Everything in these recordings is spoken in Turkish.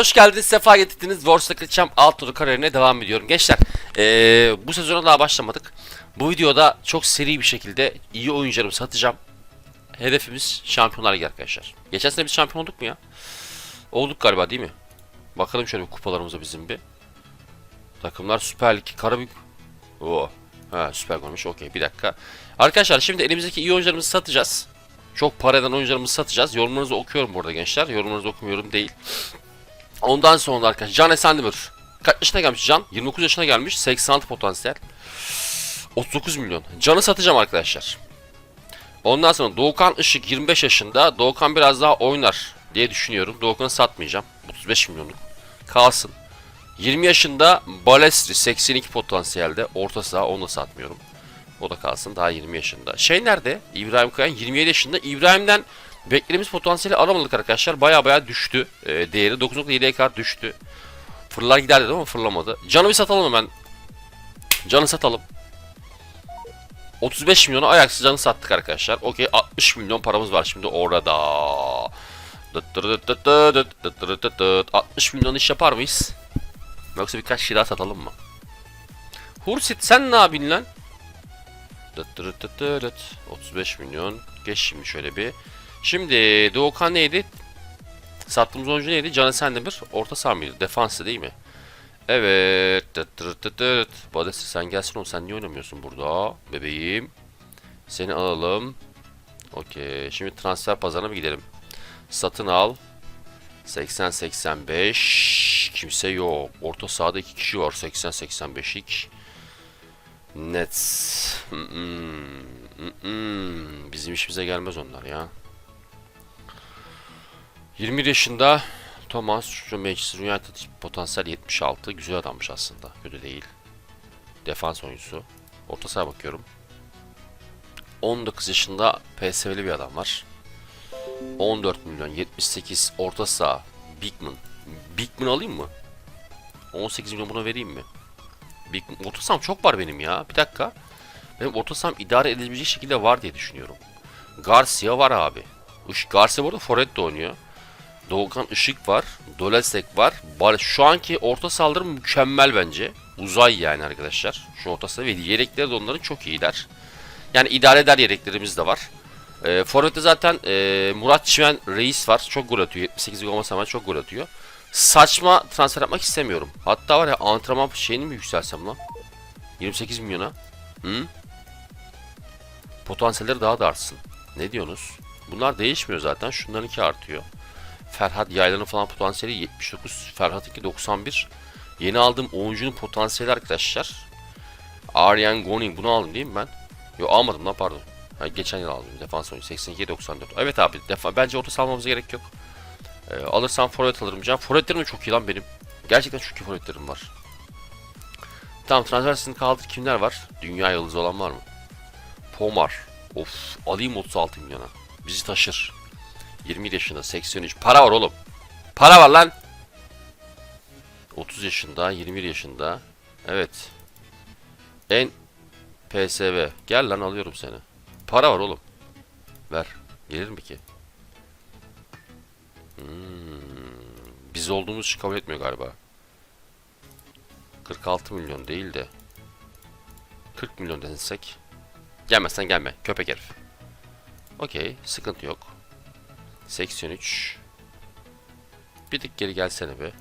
hoş geldiniz. Sefa getirdiniz. Kraliçem alt turu kariyerine devam ediyorum. Gençler ee, bu sezona daha başlamadık. Bu videoda çok seri bir şekilde iyi oyuncularımı satacağım. Hedefimiz şampiyonlar ligi arkadaşlar. Geçen sene biz şampiyon olduk mu ya? Olduk galiba değil mi? Bakalım şöyle bir kupalarımıza bizim bir. Takımlar Süper Lig, Karabük. Oo. Ha süper olmuş. Okey bir dakika. Arkadaşlar şimdi elimizdeki iyi oyuncularımızı satacağız. Çok para eden oyuncularımızı satacağız. Yorumlarınızı okuyorum burada gençler. Yorumlarınızı okumuyorum değil. Ondan sonra arkadaşlar Can Esendemir. Kaç yaşına gelmiş Can? 29 yaşına gelmiş. 86 potansiyel. 39 milyon. Can'ı satacağım arkadaşlar. Ondan sonra Doğukan Işık 25 yaşında. Doğukan biraz daha oynar diye düşünüyorum. Doğukan'ı satmayacağım. 35 milyonluk. Kalsın. 20 yaşında Balestri 82 potansiyelde. Orta saha onu da satmıyorum. O da kalsın daha 20 yaşında. Şey nerede? İbrahim Kayan 27 yaşında. İbrahim'den Beklediğimiz potansiyeli alamadık arkadaşlar. Baya baya düştü. E, değeri 9.7'ye kadar düştü. Fırlar gider dedim ama fırlamadı. Canı bir satalım hemen. Canı satalım. 35 milyona ayaksız canı sattık arkadaşlar. Okey 60 milyon paramız var şimdi orada. 60 milyon iş yapar mıyız? Yoksa birkaç şey daha satalım mı? Hursit sen ne yapıyorsun lan? 35 milyon. Geç şimdi şöyle bir. Şimdi Doğukan neydi? Sattığımız oyuncu neydi? Can Sendemir. Orta saha mıydı? Defansı değil mi? Evet. Dıt dıt dıt dıt. Badesi sen gelsin oğlum. Sen niye oynamıyorsun burada? Bebeğim. Seni alalım. Okey. Şimdi transfer pazarına mı gidelim? Satın al. 80-85. Kimse yok. Orta sahada iki kişi var. 80-85'lik. Nets. Mm-mm. Mm-mm. Bizim işimize gelmez onlar ya. 21 yaşında Thomas şu Manchester United potansiyel 76. Güzel adammış aslında. Kötü değil. Defans oyuncusu. Orta saha bakıyorum. 19 yaşında PSV'li bir adam var. 14 milyon 78 orta saha Bigman. Bigman alayım mı? 18 milyon buna vereyim mi? Big, orta saham çok var benim ya. Bir dakika. Benim orta saham idare edilebilecek şekilde var diye düşünüyorum. Garcia var abi. Garcia burada forvet de oynuyor. Doğukan Işık var. Dolesek var. Bar şu anki orta saldırı mükemmel bence. Uzay yani arkadaşlar. Şu orta saha ve yedekleri de onların çok iyiler. Yani idare eder yedeklerimiz de var. E, Forvet'te zaten e, Murat Çimen Reis var. Çok gol atıyor. 78 gol olmasa çok gol atıyor. Saçma transfer yapmak istemiyorum. Hatta var ya antrenman şeyini mi yükselsem lan? 28 milyona. Hı? Potansiyelleri daha da artsın. Ne diyorsunuz? Bunlar değişmiyor zaten. Şundan iki artıyor. Ferhat Yaylan'ın falan potansiyeli 79. Ferhat 2 91. Yeni aldığım oyuncunun potansiyeli arkadaşlar. Aryan Goning bunu aldım değil mi ben? Yo almadım lan pardon. Ha, geçen yıl aldım defans oyuncu 82 94. Evet abi defa bence orta salmamıza gerek yok. Ee, alırsam forvet alırım can. Forvetlerim de çok iyi lan benim. Gerçekten çok iyi forvetlerim var. Tamam transfer listesini kaldır. Kimler var? Dünya yıldızı olan var mı? Pomar. Of alayım 36 milyona. Bizi taşır. 20 yaşında 83. Para var oğlum. Para var lan. 30 yaşında 21 yaşında. Evet. En PSV. Gel lan alıyorum seni. Para var oğlum. Ver. Gelir mi ki? Hmm. Biz olduğumuz için kabul etmiyor galiba. 46 milyon değil de 40 milyon densek Gelmezsen gelme köpek herif. Okey sıkıntı yok. 83 Bir tık geri gelsene be.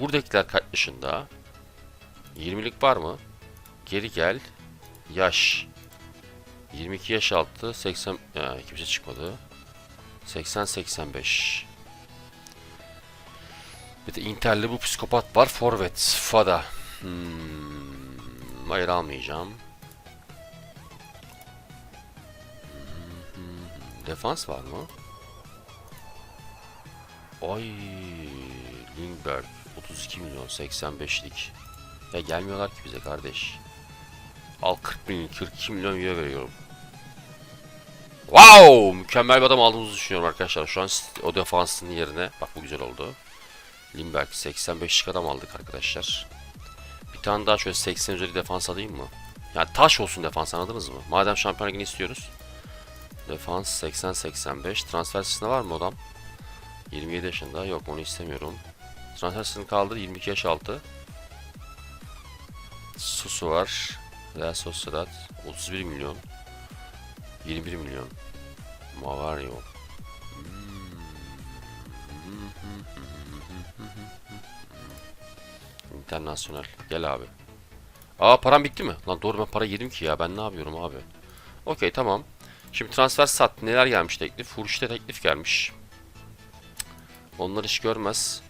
Buradakiler kaç yaşında? 20'lik var mı? Geri gel. Yaş. 22 yaş altı 80 ya, kimse çıkmadı. 80 85. Bir de Inter'li bu psikopat var. Forvet. Fada. Hmm, hayır almayacağım. Hmm, defans var mı? Ay Lindbergh 32 milyon 85'lik. Ya gelmiyorlar ki bize kardeş. Al 40 milyon 42 milyon euro veriyorum. Wow! Mükemmel bir adam aldığımızı düşünüyorum arkadaşlar. Şu an o defansın yerine. Bak bu güzel oldu. Lindbergh 85'lik adam aldık arkadaşlar. Bir tane daha şöyle 80 üzeri defans alayım mı? Yani taş olsun defans anladınız mı? Madem şampiyon istiyoruz. Defans 80-85. Transfer var mı adam? 27 yaşında. Yok onu istemiyorum. Transfer kaldır 22 yaş altı. Susu var. Real Sociedad 31 milyon. 21 milyon. Mavario. Internasyonel. Gel abi. Aa param bitti mi? Lan doğru ben para yedim ki ya. Ben ne yapıyorum abi? Okey tamam. Şimdi transfer sat. Neler gelmiş teklif? Furuş'ta teklif gelmiş. Onlar iş görmez.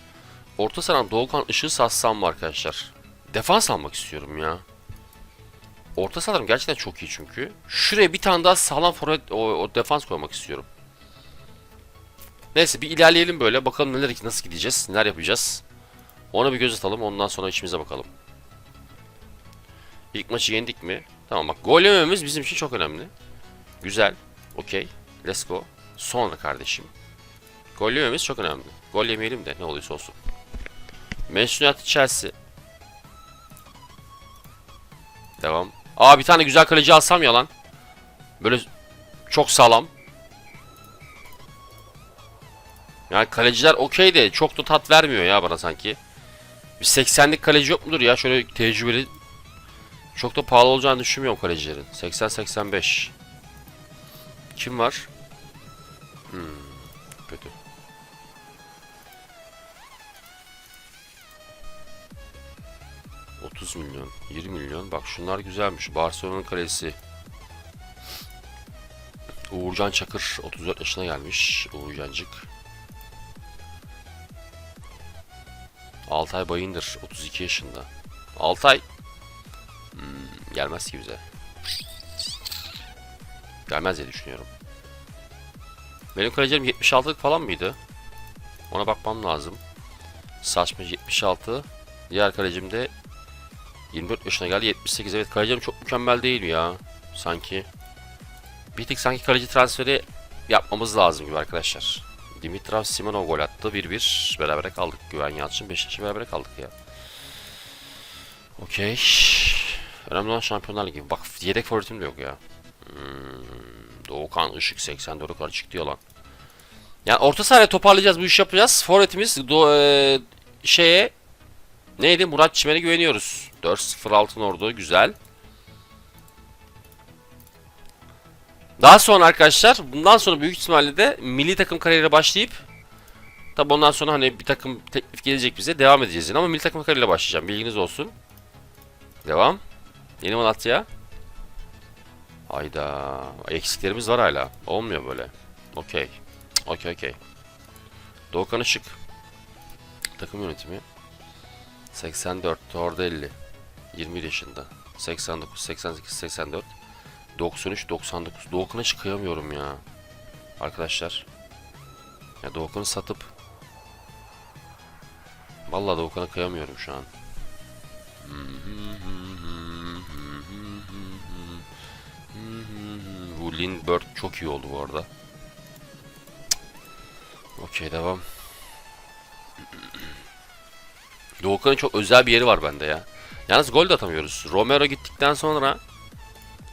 Orta saran Doğukan ışığı satsam mı arkadaşlar? Defans almak istiyorum ya. Orta sahalarım gerçekten çok iyi çünkü. Şuraya bir tane daha sağlam forvet o, o defans koymak istiyorum. Neyse bir ilerleyelim böyle. Bakalım neler nasıl gideceğiz, neler yapacağız. Ona bir göz atalım. Ondan sonra işimize bakalım. İlk maçı yendik mi? Tamam bak gol yememiz bizim için çok önemli. Güzel. Okey. Let's go. Sonra kardeşim. Gol yememiz çok önemli. Gol yemeyelim de ne oluyorsa olsun. Manchester United Chelsea. Devam. Aa bir tane güzel kaleci alsam ya lan. Böyle çok sağlam. Yani kaleciler okey de çok da tat vermiyor ya bana sanki. Bir 80'lik kaleci yok mudur ya? Şöyle tecrübeli. Çok da pahalı olacağını düşünmüyorum kalecilerin. 80-85. Kim var? Hmm, kötü. ...30 milyon, 20 milyon. Bak şunlar güzelmiş. Barcelona'nın kalesi. Uğurcan Çakır 34 yaşına gelmiş. Uğurcancık. Altay Bayındır 32 yaşında. Altay hmm, gelmez ki bize. Gelmez diye düşünüyorum. Benim kalecilerim 76'lık falan mıydı? Ona bakmam lazım. Saçma 76. Diğer kalecim de 24 yaşına geldi 78. Evet kalecilerim çok mükemmel değil ya. Sanki. Bir tık sanki kaleci transferi yapmamız lazım gibi arkadaşlar. Dimitrov Simonov gol attı. 1-1 berabere kaldık. Güven Yalçın Beşiktaş'ı berabere kaldık ya. Okey. Önemli olan Şampiyonlar Ligi. Bak yedek favoritim de yok ya. Hmm, Doğukan Işık 84 kadar çıktı yalan. Yani orta sahaya toparlayacağız bu iş yapacağız. Forvetimiz do e, şeye neydi Murat Çimen'e güveniyoruz. 4-0 altın ordu güzel. Daha sonra arkadaşlar bundan sonra büyük ihtimalle de milli takım kariyerine başlayıp tabi ondan sonra hani bir takım teklif gelecek bize devam edeceğiz yani ama milli takım kariyerine başlayacağım bilginiz olsun. Devam. Yeni Malatya. Hayda. Eksiklerimiz var hala. Olmuyor böyle. Okey. Okey okey. Doğukan Işık. Takım yönetimi. 84. Orada 50. 21 yaşında. 89, 88, 84. 93, 99. Doğukan'a hiç kıyamıyorum ya. Arkadaşlar. Ya Doğukan'ı satıp. Vallahi Doğukan'a kıyamıyorum şu an. Bu Lindbergh çok iyi oldu bu arada. Okey devam. Doğukan'ın çok özel bir yeri var bende ya. Yalnız gol de atamıyoruz. Romero gittikten sonra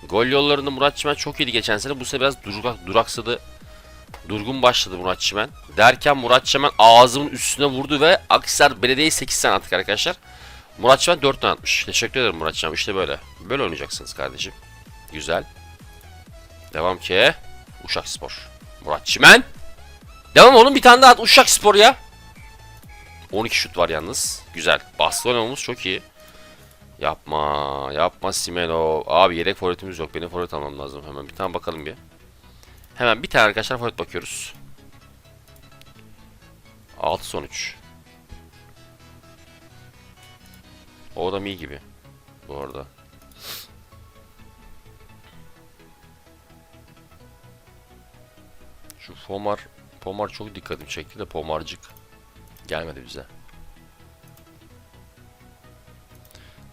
gol yollarında Murat Çimen çok iyiydi geçen sene. Bu sene biraz durak, duraksadı. Durgun başladı Murat Çimen. Derken Murat Çimen ağzımın üstüne vurdu ve Akhisar Belediye'yi 8 tane attık arkadaşlar. Murat Çimen 4 tane atmış. Teşekkür ederim Murat Çimen. İşte böyle. Böyle oynayacaksınız kardeşim. Güzel. Devam ki. Uşak Spor. Murat Çimen. Devam oğlum bir tane daha at Uşak Spor ya. 12 şut var yalnız. Güzel. Barcelona'mız çok iyi. Yapma. Yapma Simeno. Abi yedek forvetimiz yok. Benim forvet almam lazım. Hemen bir tane bakalım bir. Hemen bir tane arkadaşlar forvet bakıyoruz. 6 sonuç. O adam iyi gibi. Bu arada. Şu Pomar Pomar çok dikkatimi çekti de Pomarcık gelmedi bize.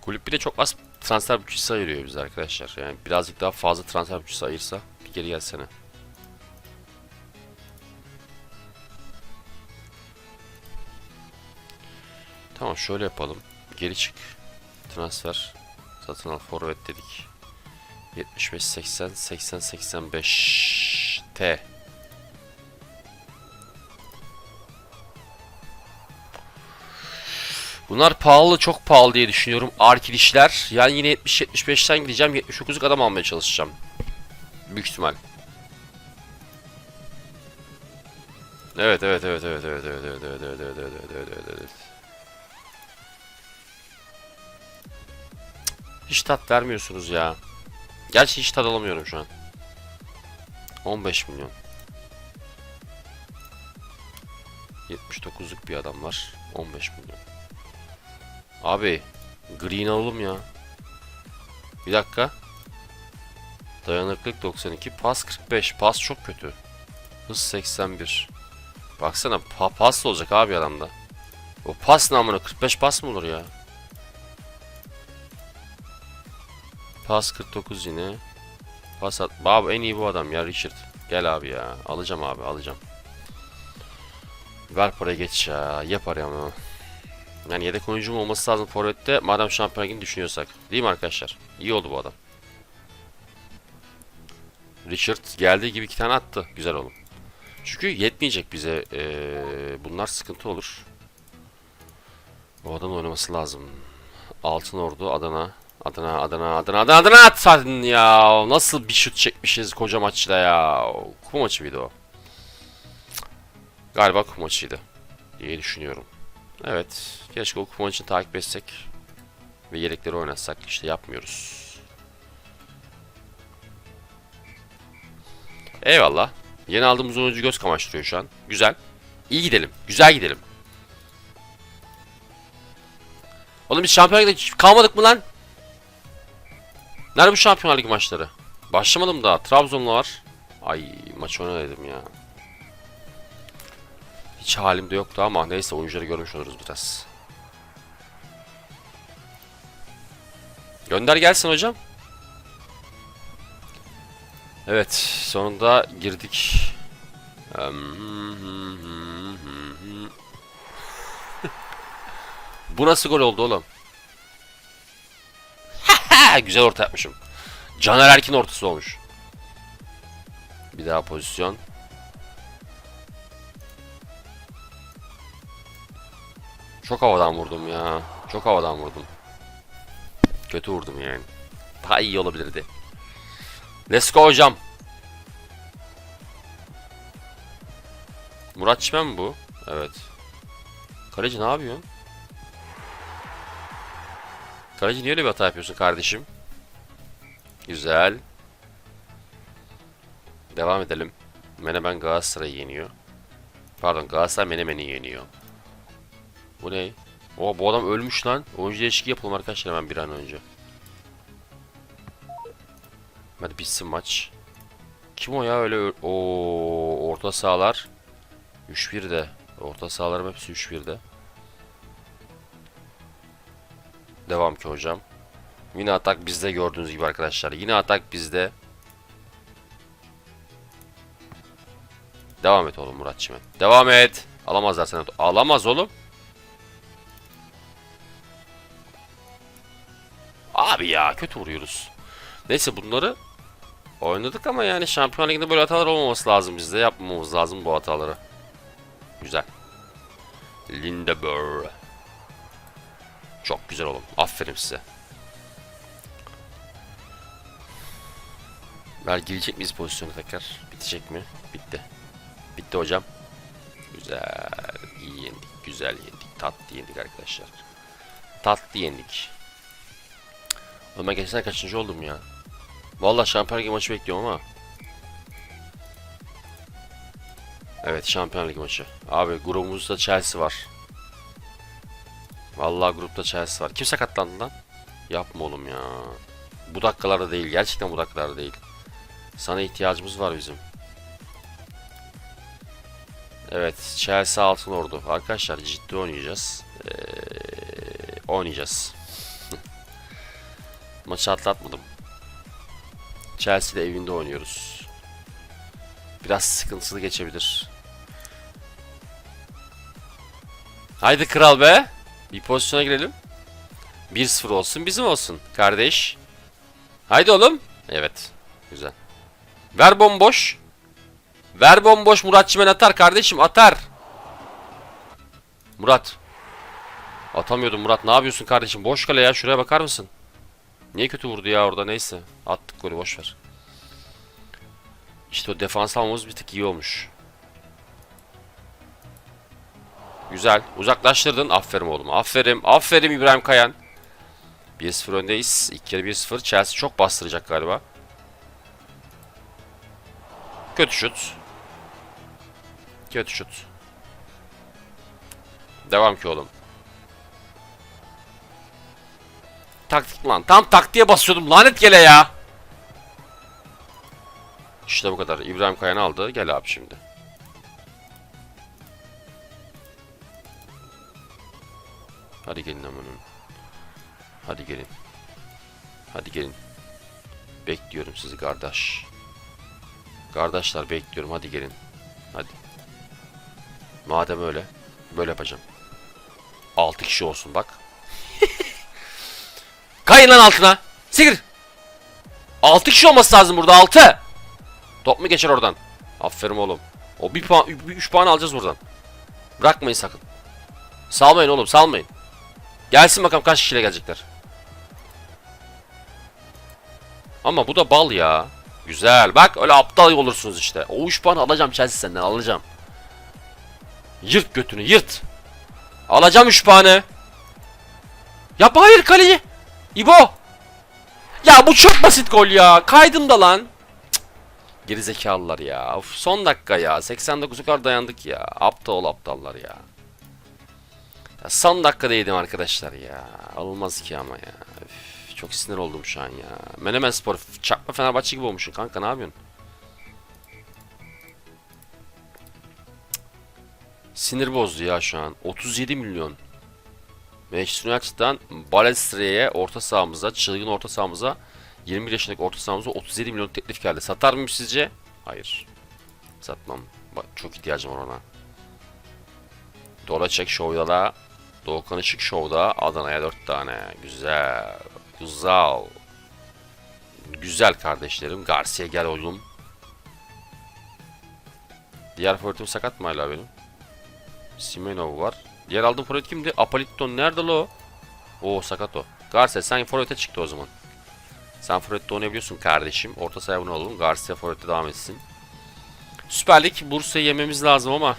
Kulüp bir de çok az transfer bütçesi ayırıyor bize arkadaşlar. Yani birazcık daha fazla transfer bütçesi ayırsa bir geri gelsene. Tamam şöyle yapalım. Geri çık. Transfer. Satın al forvet dedik. 75 80 80 85 T. Bunlar pahalı çok pahalı diye düşünüyorum. Arkilişler. Yani yine 70-75'ten gideceğim. 79'luk adam almaya çalışacağım. Büyük ihtimal. Evet evet evet evet evet evet evet evet evet evet evet evet evet evet. Hiç tat vermiyorsunuz ya. Gerçi hiç tad alamıyorum şu an. 15 milyon. 79'luk bir adam var. 15 milyon. Abi green alalım ya. Bir dakika. Dayanıklık 92, pas 45. Pas çok kötü. Hız 81. Baksana pa pas olacak abi adamda. O pas namına 45 pas mı olur ya? Pas 49 yine. Pas at. Abi en iyi bu adam ya Richard. Gel abi ya. Alacağım abi alacağım. Ver parayı geç ya. Ye parayı ama. Yani yedek oyuncum olması lazım Forvet'te madem şampiyon ligini düşünüyorsak. Değil mi arkadaşlar? İyi oldu bu adam. Richard geldiği gibi iki tane attı. Güzel oğlum. Çünkü yetmeyecek bize. Ee, bunlar sıkıntı olur. Bu adam oynaması lazım. Altın Ordu, Adana. Adana, Adana, Adana, Adana, Adana atsadın ya. Nasıl bir şut çekmişiz koca maçta ya. Kupa maçı mıydı o? Galiba kupa maçıydı. diye düşünüyorum. Evet. Keşke o maçını takip etsek. Ve yelekleri oynatsak. İşte yapmıyoruz. Eyvallah. Yeni aldığımız oyuncu göz kamaştırıyor şu an. Güzel. İyi gidelim. Güzel gidelim. Oğlum biz Şampiyonlar kalmadık mı lan? Nerede bu Şampiyonlar Ligi maçları? Başlamadım daha. Trabzon'la var. Ay maç oynadım ya. Hiç halimde yoktu ama neyse oyuncuları görmüş oluruz biraz. Gönder gelsin hocam. Evet sonunda girdik. Bu nasıl gol oldu oğlum? Güzel orta yapmışım. Caner Erkin ortası olmuş. Bir daha pozisyon. Çok havadan vurdum ya. Çok havadan vurdum. Kötü vurdum yani. Daha iyi olabilirdi. Let's go hocam. Murat Çimen bu? Evet. Kaleci ne yapıyorsun? Kaleci niye öyle bir hata yapıyorsun kardeşim? Güzel. Devam edelim. Menemen Galatasaray'ı yeniyor. Pardon Galatasaray Menemen'i yeniyor. Bu ne? O bu adam ölmüş lan. Oyuncu değişikliği yapalım arkadaşlar hemen bir an önce. Hadi bitsin maç. Kim o ya öyle o orta sahalar 3-1'de. Orta sahalarım hepsi 3-1'de. Devam ki hocam. Yine atak bizde gördüğünüz gibi arkadaşlar. Yine atak bizde. Devam et oğlum Murat Çimen. Devam et. Alamazlar seni. Alamaz oğlum. Abi ya kötü vuruyoruz. Neyse bunları oynadık ama yani Şampiyon Ligi'nde böyle hatalar olmaması lazım bizde. Yapmamamız lazım bu hataları. Güzel. Lindeberg. Çok güzel oğlum. Aferin size. Ver girecek miyiz pozisyonu tekrar? Bitecek mi? Bitti. Bitti hocam. Güzel. İyi yendik. Güzel yendik. Tatlı yendik arkadaşlar. Tatlı yendik. Oğlum ben geçen kaçıncı oldum ya? Vallahi Şampiyon Ligi maçı bekliyorum ama. Evet Şampiyon Ligi maçı. Abi grubumuzda Chelsea var. Vallahi grupta Chelsea var. Kim sakatlandı lan? Yapma oğlum ya. Bu dakikalarda değil. Gerçekten bu dakikalarda değil. Sana ihtiyacımız var bizim. Evet. Chelsea altın ordu. Arkadaşlar ciddi oynayacağız. Ee, oynayacağız. Maçı atlatmadım. Chelsea'de evinde oynuyoruz. Biraz sıkıntılı geçebilir. Haydi kral be. Bir pozisyona girelim. 1-0 olsun bizim olsun kardeş. Haydi oğlum. Evet. Güzel. Ver bomboş. Ver bomboş Murat Çimen atar kardeşim atar. Murat. Atamıyordum Murat. Ne yapıyorsun kardeşim? Boş kale ya. Şuraya bakar mısın? Niye kötü vurdu ya orada? Neyse. Attık golü boş ver. İşte o defans almamız bir tık iyi olmuş. Güzel. Uzaklaştırdın. Aferin oğlum. Aferin. Aferin İbrahim Kayan. 1-0 öndeyiz. İlk kere 1-0. Chelsea çok bastıracak galiba. Kötü şut. Kötü şut. Devam ki oğlum. Taktik lan. Tam taktiğe basıyordum. Lanet gele ya. İşte bu kadar. İbrahim Kayan aldı. Gel abi şimdi. Hadi gelin amanın. Hadi gelin. Hadi gelin. Bekliyorum sizi kardeş. Kardeşler bekliyorum. Hadi gelin. Hadi. Madem öyle. Böyle yapacağım. 6 kişi olsun bak. Kayın lan altına. Sikir. 6 kişi olması lazım burada 6. Top mu geçer oradan? Aferin oğlum. O bir puan, 3 puan alacağız buradan. Bırakmayın sakın. Salmayın oğlum salmayın. Gelsin bakalım kaç kişiyle gelecekler. Ama bu da bal ya. Güzel. Bak öyle aptal olursunuz işte. O 3 puan alacağım Chelsea senden alacağım. Yırt götünü yırt. Alacağım 3 puanı. Yapma hayır kaleci. İbo. Ya bu çok basit gol ya. Kaydım da lan. Cık. Geri zekalılar ya. Of, son dakika ya. 89'u kadar dayandık ya. Aptal aptallar ya. ya. Son dakikada yedim arkadaşlar ya. Olmaz ki ama ya. Üf, çok sinir oldum şu an ya. Menemen Spor. Çakma Fenerbahçe gibi olmuşsun kanka ne yapıyorsun? Sinir bozdu ya şu an. 37 milyon. Manchester United'dan Balestre'ye orta sahamıza, çılgın orta sahamıza 21 yaşındaki orta sahamıza 37 milyon teklif geldi. Satar mıyım sizce? Hayır. Satmam. Bak, çok ihtiyacım var ona. Dolacek Show'da da Doğukan Işık Show'da Adana'ya 4 tane. Güzel. Güzel. Güzel kardeşlerim. Garcia gel oğlum. Diğer forvetim sakat mı hala benim? Simenov var. Diğer aldığım forvet kimdi? Apalitton nerede lo? Oo sakat o. Garcia sen forvete çıktı o zaman. Sen forvette oynayabiliyorsun kardeşim. Orta sahaya bunu alalım. Garcia forvette devam etsin. Süper Lig Bursa'yı yememiz lazım ama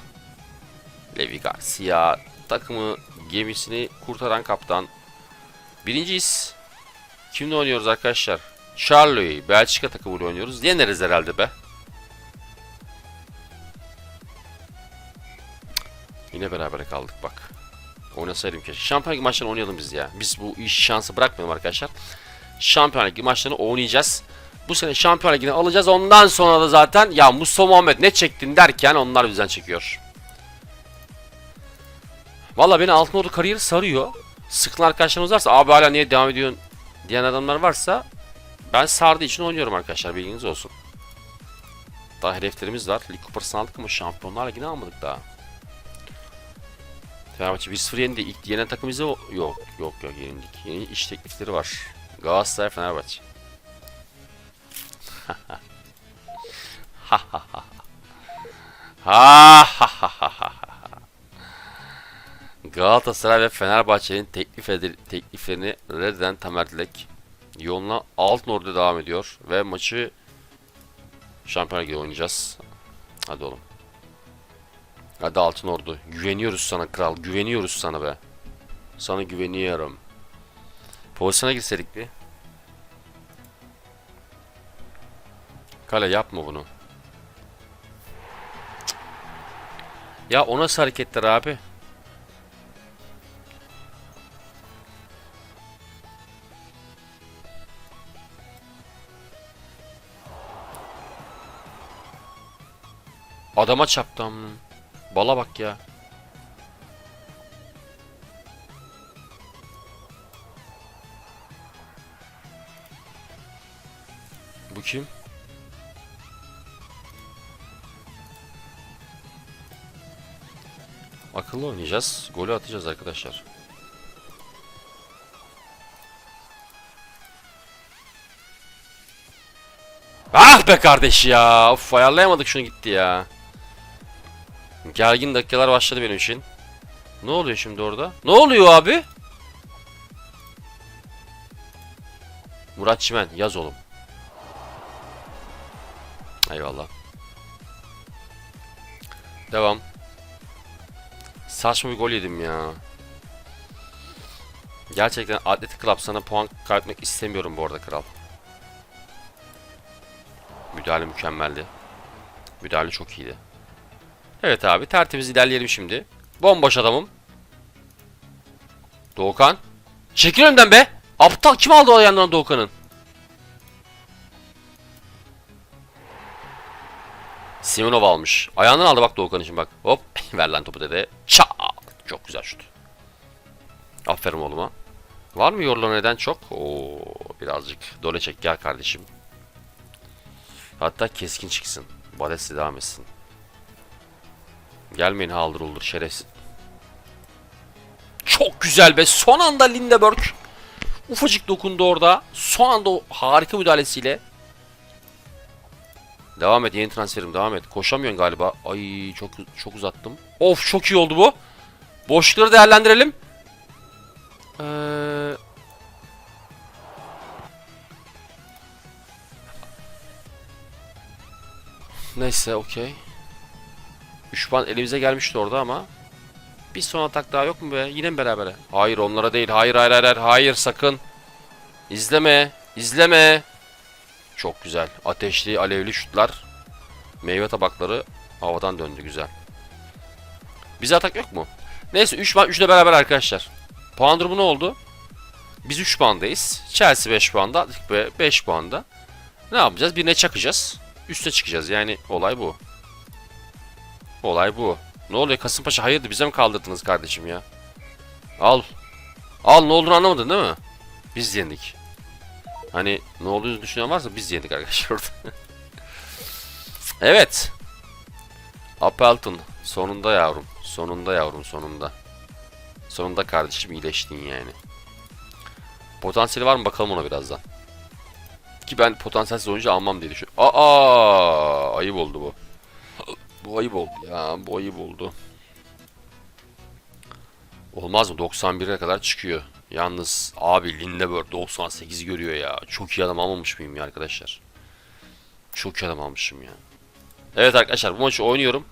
Levi Garcia takımı gemisini kurtaran kaptan. Birinciyiz. Kimle oynuyoruz arkadaşlar? Charlo'yu Belçika takımıyla oynuyoruz. Yeneriz herhalde be. Yine beraber kaldık bak. Oynasaydım keşke. Şampiyonlar Ligi maçlarını oynayalım biz ya. Biz bu iş şansı bırakmayalım arkadaşlar. Şampiyonlar Ligi maçlarını oynayacağız. Bu sene Ligi'ni alacağız. Ondan sonra da zaten ya Mustafa Muhammed ne çektin derken onlar bizden çekiyor. Valla beni altın ordu kariyeri sarıyor. Sıkılan arkadaşlarımız varsa abi hala niye devam ediyorsun diyen adamlar varsa ben sardığı için oynuyorum arkadaşlar bilginiz olsun. Daha hedeflerimiz var. Lig kupasını aldık ama Şampiyonlar Ligi'ni almadık daha. Fenerbahçe 1-0 yendi. İlk yenen takım bize yok. Yok yok yenildik. Yeni iş teklifleri var. Galatasaray Fenerbahçe. Ha ha ha. Ha ha ha ha. Galatasaray ve Fenerbahçe'nin teklif edil- tekliflerini reddeden Tamer Dilek yoluna Altın Ordu devam ediyor ve maçı Şampiyonlar oynayacağız. Hadi oğlum. Hadi Altın Ordu. Güveniyoruz sana kral. Güveniyoruz sana be. Sana güveniyorum. Pozisyona girseydik bir. Kale yapma bunu. Ya o nasıl hareketler abi? Adama çarptı. Bala bak ya. Bu kim? Akıllı oynayacağız. Golü atacağız arkadaşlar. Ah be kardeş ya. Of ayarlayamadık şunu gitti ya. Gergin dakikalar başladı benim için. Ne oluyor şimdi orada? Ne oluyor abi? Murat Çimen yaz oğlum. Eyvallah. Devam. Saçma bir gol yedim ya. Gerçekten Atletik Club sana puan kaybetmek istemiyorum bu arada kral. Müdahale mükemmeldi. Müdahale çok iyiydi. Evet abi tertemiz ilerleyelim şimdi. Bomboş adamım. Doğukan. Çekil önden be. Aptal kim aldı o yandan Doğukan'ın? Simonov almış. Ayağından aldı bak Doğukan için bak. Hop. Ver lan topu dede. Çat. Çok güzel şut. Aferin oğluma. Var mı yorulana neden çok? Oo, birazcık dole çek gel kardeşim. Hatta keskin çıksın. Balesi devam etsin. Gelmeyin haldır olur şerefsiz. Çok güzel be. Son anda Lindeberg ufacık dokundu orada. Son anda o harika müdahalesiyle. Devam et yeni transferim devam et. Koşamıyorsun galiba. Ay çok çok uzattım. Of çok iyi oldu bu. Boşlukları değerlendirelim. Ee... Neyse okey. 3 puan elimize gelmişti orada ama. Bir son atak daha yok mu be? Yine mi berabere? Hayır onlara değil. Hayır hayır hayır hayır, sakın. İzleme. İzleme. Çok güzel. Ateşli, alevli şutlar. Meyve tabakları havadan döndü güzel. Bize atak yok mu? Neyse 3 puan 3 ile beraber arkadaşlar. Puan durumu ne oldu? Biz 3 puandayız. Chelsea 5 puanda. Atletik ve 5 puanda. Ne yapacağız? Birine çakacağız. Üste çıkacağız. Yani olay bu. Olay bu. Ne oluyor Kasımpaşa? Hayırdır bize mi kaldırdınız kardeşim ya? Al. Al ne olduğunu anlamadın değil mi? Biz yendik. Hani ne olduğunu düşünen varsa biz yendik arkadaşlar orada. evet. Appleton. Sonunda yavrum. Sonunda yavrum sonunda. Sonunda kardeşim iyileştin yani. Potansiyeli var mı bakalım ona birazdan. Ki ben potansiyelsiz oyuncu almam diye düşünüyorum. Aa, ayıp oldu bu. Bu ayıp oldu ya. Bu ayıp oldu. Olmaz mı? 91'e kadar çıkıyor. Yalnız abi Lindeberg 98 görüyor ya. Çok iyi adam almamış mıyım ya arkadaşlar? Çok iyi adam almışım ya. Evet arkadaşlar bu maçı oynuyorum.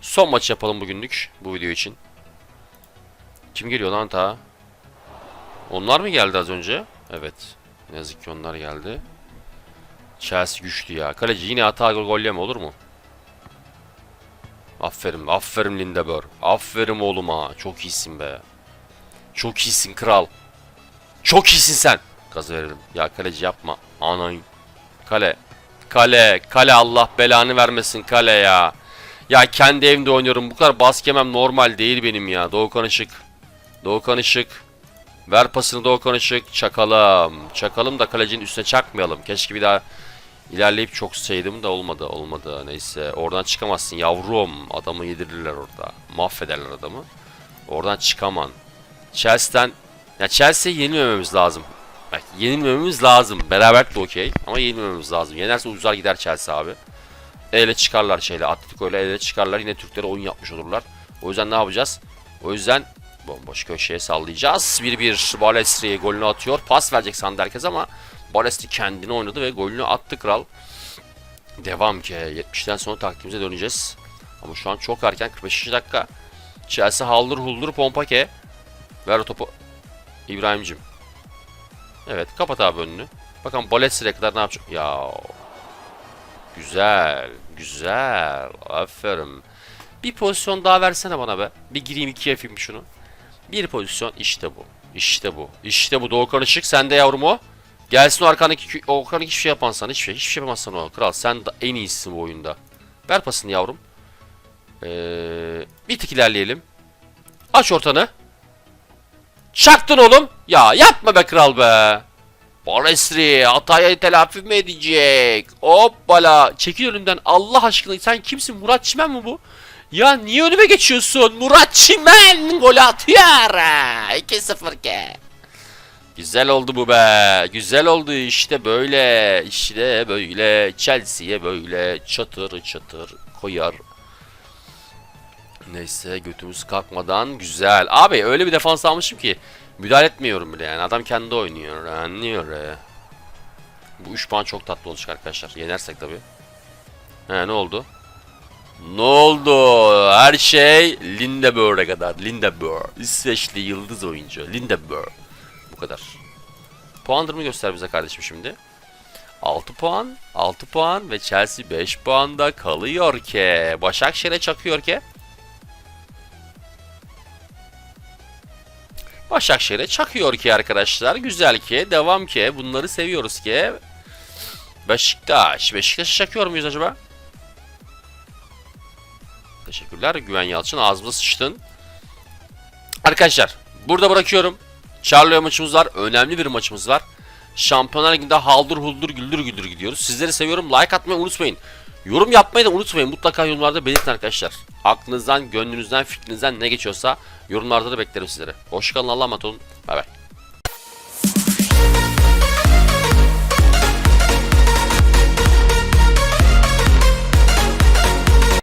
Son maç yapalım bugünlük bu video için. Kim geliyor lan ta? Onlar mı geldi az önce? Evet. Ne yazık ki onlar geldi. Chelsea güçlü ya. Kaleci yine hata gol golleme olur mu? Aferin, aferin Lindeberg. Aferin oğluma. Çok iyisin be. Çok iyisin kral. Çok iyisin sen. Gaz verelim. Ya kaleci yapma. Anayım. Kale. Kale. Kale Allah belanı vermesin kale ya. Ya kendi evimde oynuyorum. Bu kadar baskı yemem normal değil benim ya. Doğukan Işık. Doğukan Işık. Ver pasını Doğukan Işık. Çakalım. Çakalım da kalecinin üstüne çakmayalım. Keşke bir daha ilerleyip çok saydım da olmadı. Olmadı. Neyse. Oradan çıkamazsın yavrum. Adamı yedirirler orada. Mahvederler adamı. Oradan çıkaman. Chelsea'den ya Chelsea'ye yenilmememiz lazım. Bak yenilmememiz lazım. Beraber de okey ama yenilmememiz lazım. Yenerse uzar gider Chelsea abi. Ele çıkarlar şeyle. Atletico ile ele çıkarlar. Yine Türklere oyun yapmış olurlar. O yüzden ne yapacağız? O yüzden bomboş köşeye sallayacağız. 1-1 Balestri golünü atıyor. Pas verecek sandı herkes ama Balestri kendini oynadı ve golünü attı kral. Devam ki 70'ten sonra taktiğimize döneceğiz. Ama şu an çok erken 45. dakika. Chelsea haldır huldur pompake. Ver o topu. İbrahim'cim. Evet kapat abi önünü. Bakalım Balestre'ye kadar ne yapacak? Ya. Güzel. Güzel. Aferin. Bir pozisyon daha versene bana be. Bir gireyim iki yapayım şunu. Bir pozisyon işte bu. İşte bu. İşte bu. Doğukan Işık sende yavrum o. Gelsin o arkandaki o arkandaki hiçbir şey yapan sana. Hiçbir şey, hiçbir şey yapamazsan o. Kral sen de en iyisin bu oyunda. Ver pasını yavrum. Ee, bir tık ilerleyelim. Aç ortanı. Çaktın oğlum. Ya yapma be kral be. Balestri hatayı telafi mi edecek? Hoppala. Çekil önümden Allah aşkına. Sen kimsin? Murat Çimen mi bu? Ya niye önüme geçiyorsun? Murat Çimen gol atıyor. 2-0 ke. Güzel oldu bu be. Güzel oldu işte böyle. İşte böyle. Chelsea'ye böyle çatır çatır koyar. Neyse götümüz kalkmadan güzel. Abi öyle bir defans almışım ki müdahale etmiyorum bile yani. Adam kendi oynuyor. Anlıyor. Bu 3 puan çok tatlı olacak arkadaşlar. Yenersek tabii. He ne oldu? Ne oldu? Her şey Lindeberg'e kadar. Lindeberg. İsveçli yıldız oyuncu. Lindeberg. Bu kadar. Puan durumu göster bize kardeşim şimdi. 6 puan, 6 puan ve Chelsea 5 puanda kalıyor ki. Başakşehir'e çakıyor ki. Başakşehir'e çakıyor ki arkadaşlar. Güzel ki, devam ki. Bunları seviyoruz ki. Beşiktaş. Beşiktaş'a çakıyor muyuz acaba? Teşekkürler Güven Yalçın. Ağzımıza sıçtın. Arkadaşlar burada bırakıyorum. Charlo'ya maçımız var. Önemli bir maçımız var. Şampiyonlar Ligi'nde haldır huldur güldür güldür gidiyoruz. Sizleri seviyorum. Like atmayı unutmayın. Yorum yapmayı da unutmayın. Mutlaka yorumlarda belirtin arkadaşlar. Aklınızdan, gönlünüzden, fikrinizden ne geçiyorsa yorumlarda da beklerim sizlere. Hoşçakalın. Allah'a emanet olun. Bay bay.